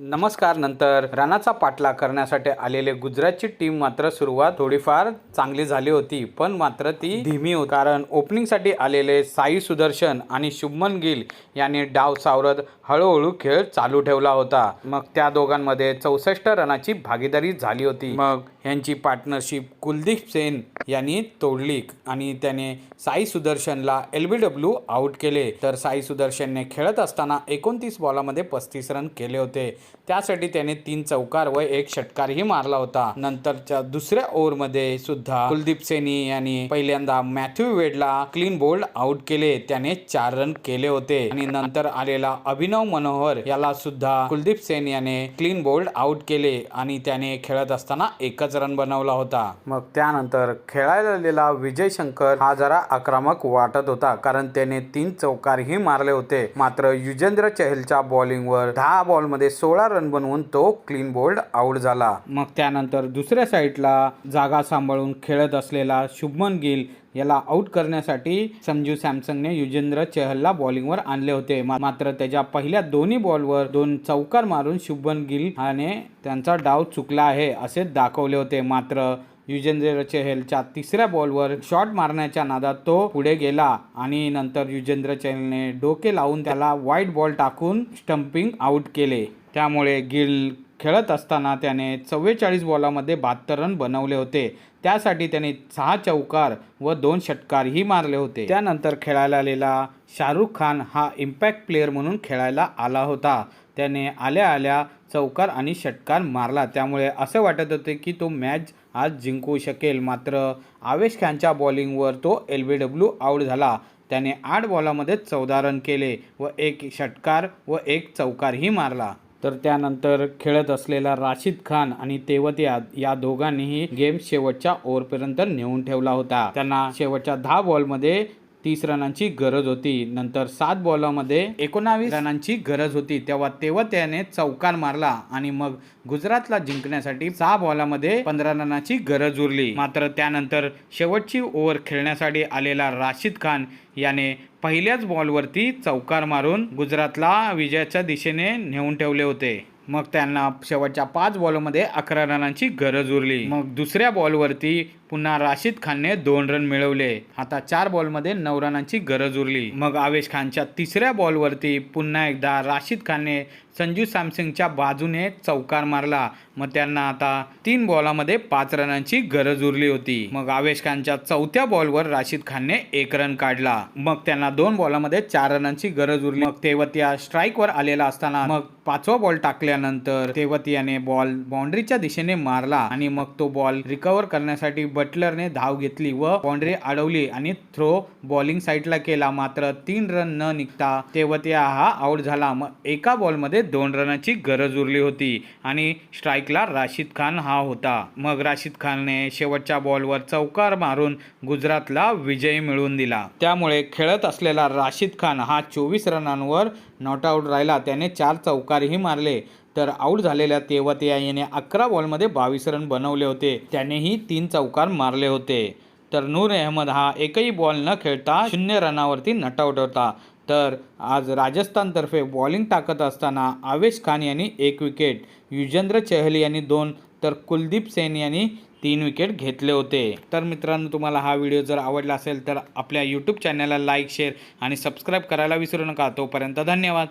नमस्कार नंतर रनाचा पाठलाग करण्यासाठी आलेले गुजरातची टीम मात्र सुरुवात थोडीफार चांगली झाली होती पण मात्र ती धीमी होती. कारण ओपनिंगसाठी आलेले साई सुदर्शन आणि शुभमन गिल यांनी डाव सावरत हळूहळू खेळ चालू ठेवला होता. मग त्या दोघांमध्ये चौसष्ट रनाची भागीदारी झाली होती. मग यांची पार्टनरशिप कुलदीप सेन यांनी तोडली आणि त्याने साई सुदर्शनला एल बी डब्ल्यू आउट केले. तर साई सुदर्शनने खेळत असताना एकोणतीस बॉलामध्ये पस्तीस रन केले होते. त्यासाठी त्याने तीन चौकार व एक षटकारही मारला होता. नंतरच्या दुसऱ्या ओव्हरमध्ये सुद्धा कुलदीप सेनी यांनी पहिल्यांदा मॅथ्यू वेडला क्लीन बोल्ड आउट केले. त्याने चार रन केले होते. आणि नंतर आलेला अभिनव मनोहर याला सुद्धा कुलदीप सेन याने क्लीन बोल्ड आउट केले आणि त्याने खेळत असताना एकच रन बनवला होता. मग त्यानंतर खेळायला आलेला विजय शंकर हा जरा आक्रमक वाटत होता कारण त्याने तीन चौकारही मारले होते. मात्र युजेंद्र चहलच्या बॉलिंगवर दहा बॉलमध्ये सोळा रन बनवून तो क्लीन बोल्ड आउट झाला. मग त्यानंतर दुसऱ्या साईडला जागा सांभाळून खेळत असलेला शुभमन गिल याला आउट करण्यासाठी संजू सॅमसंगने युजेंद्र चहलला बॉलिंगवर आणले होते. मात्र त्याच्या पहिल्या दोन्ही बॉलवर दोन चौकार मारून शुभमन गिल याने त्यांचा डाव चुकला आहे असे दाखवले होते. मात्र युजेंद्र चहलच्या तिसऱ्या बॉलवर शॉट मारण्याच्या नादात तो पुढे गेला आणि नंतर युजेंद्र चहलने डोके लावून त्याला वाईट बॉल टाकून स्टंपिंग आउट केले. त्यामुळे गिल खेळत असताना त्याने चव्वेचाळीस बॉलामध्ये बहात्तर रन बनवले होते. त्यासाठी त्याने सहा चौकार व दोन षटकारही मारले होते. त्यानंतर खेळायला आलेला शाहरुख खान हा इम्पॅक्ट प्लेअर म्हणून खेळायला आला होता. त्याने आल्या आल्या चौकार आणि षटकार मारला. त्यामुळे असं वाटत होते की तो मॅच आज जिंकू शकेल. मात्र आवेश खानच्या बॉलिंगवर तो एल बी डब्ल्यू आऊट झाला. त्याने आठ बॉलामध्ये चौदा रन केले व एक षटकार व एक चौकारही मारला. तर त्यानंतर खेळत असलेला राशिद खान आणि तेवतिया या दोघांनीही गेम शेवटच्या ओव्हरपर्यंत नेऊन ठेवला होता. त्यांना शेवटच्या दहा बॉलमध्ये तीस रनांची गरज होती. नंतर सात बॉलामध्ये एकोणावीस रनांची गरज होती. तेव्हा तेव्हा त्याने चौकार मारला आणि मग गुजरातला जिंकण्यासाठी सहा बॉलामध्ये पंधरा रनाची गरज उरली. मात्र त्यानंतर शेवटची ओव्हर खेळण्यासाठी आलेला राशिद खान याने पहिल्याच बॉलवरती चौकार मारून गुजरातला विजयाच्या दिशेने नेऊन ठेवले होते. मग त्यांना शेवटच्या पाच बॉलमध्ये अकरा रनांची गरज उरली. मग दुसऱ्या बॉलवरती पुन्हा राशिद खानने दोन रन मिळवले. आता चार बॉलमध्ये नऊ रनांची गरज उरली. मग आवेश खानच्या तिसऱ्या बॉलवरती पुन्हा एकदा राशिद खानने संजू सॅमसंगच्या बाजूने चौकार मारला. मग त्यांना आता तीन बॉलामध्ये पाच रनांची गरज उरली होती. मग आवेश खानच्या चौथ्या बॉलवर राशिद खानने एक रन काढला. मग त्यांना दोन बॉलामध्ये चार रनांची गरज उरली. मग तेवतिया स्ट्राईकवर आलेला असताना मग पाचवा बॉल टाकल्यानंतर तेवतियाने बॉल बाउंड्रीच्या दिशेने मारला आणि मग तो बॉल रिकव्हर करण्यासाठी बटलरने धाव घेतली व बाउंड्री अडवली आणि थ्रो बॉलिंग साईडला केला. मात्र तीन रन न निघता तेवतिया हा आउट झाला. मग एका बॉलमध्ये दोन रनाची गरज उरली होती आणि स्ट्राईकला राशिद खान हा होता. मग राशिद खानने शेवटच्या बॉलवर चौकार मारून गुजरातला विजय मिळवून दिला. त्यामुळे खेळत असलेला राशिद खान हा चोवीस रनांवर नॉट आऊट राहिला. त्याने चार चौकारही मारले. तर आऊट झालेल्या तेवतिया याने अकरा बॉलमध्ये बावीस रन बनवले होते. त्यानेही तीन चौकार मारले होते. तर नूर अहमद हा एकही बॉल न खेळता शून्य रनावरती नटआउट होता. तर आज राजस्थानतर्फे बॉलिंग टाकत असताना आवेश खान यांनी एक विकेट युजेंद्र चहल यांनी दोन तर कुलदीप सेन यांनी तीन विकेट घेतले होते. तर मित्रांनो तुम्हाला हा व्हिडिओ जर आवडला असेल तर आपल्या यूट्यूब चॅनलला लाईक शेअर आणि सबस्क्राईब करायला विसरू नका. तोपर्यंत धन्यवाद.